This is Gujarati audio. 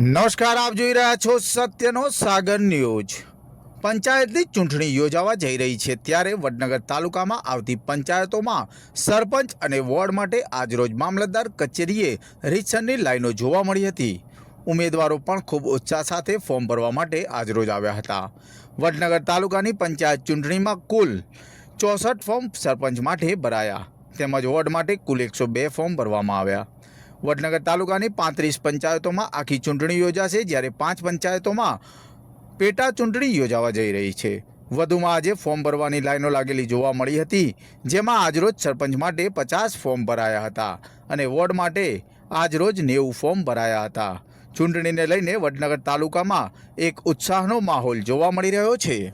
નમસ્કાર, આપ જોઈ રહ્યા છો સત્યનો સાગર ન્યૂઝ. પંચાયતની ચૂંટણી યોજાવા જઈ રહી છે ત્યારે વડનગર તાલુકામાં આવતી પંચાયતોમાં સરપંચ અને વોર્ડ માટે આજરોજ મામલતદાર કચેરીએ રીતસરની લાઈનો જોવા મળી હતી. ઉમેદવારો પણ ખૂબ ઉત્સાહ સાથે ફોર્મ ભરવા માટે આજરોજ આવ્યા હતા. વડનગર તાલુકાની પંચાયત ચૂંટણીમાં કુલ ચોસઠ ફોર્મ સરપંચ માટે ભરાયા. તેમજ વોર્ડ માટે કુલ એકસો બે ફોર્મ ભરવામાં આવ્યા. વડનગર તાલુકાની પાંત્રીસ પંચાયતોમાં આખી ચૂંટણી યોજાશે, જ્યારે પાંચ પંચાયતોમાં પેટા ચૂંટણી યોજાવા જઈ રહી છે. વધુમાં આજે ફોર્મ ભરવાની લાઈનો લાગેલી જોવા મળી હતી, જેમાં આજરોજ સરપંચ માટે પચાસ ફોર્મ ભરાયા હતા અને વોર્ડ માટે આજરોજ નેવું ફોર્મ ભરાયા હતા. ચૂંટણીને લઈને વડનગર તાલુકામાં એક ઉત્સાહનો માહોલ જોવા મળી રહ્યો છે.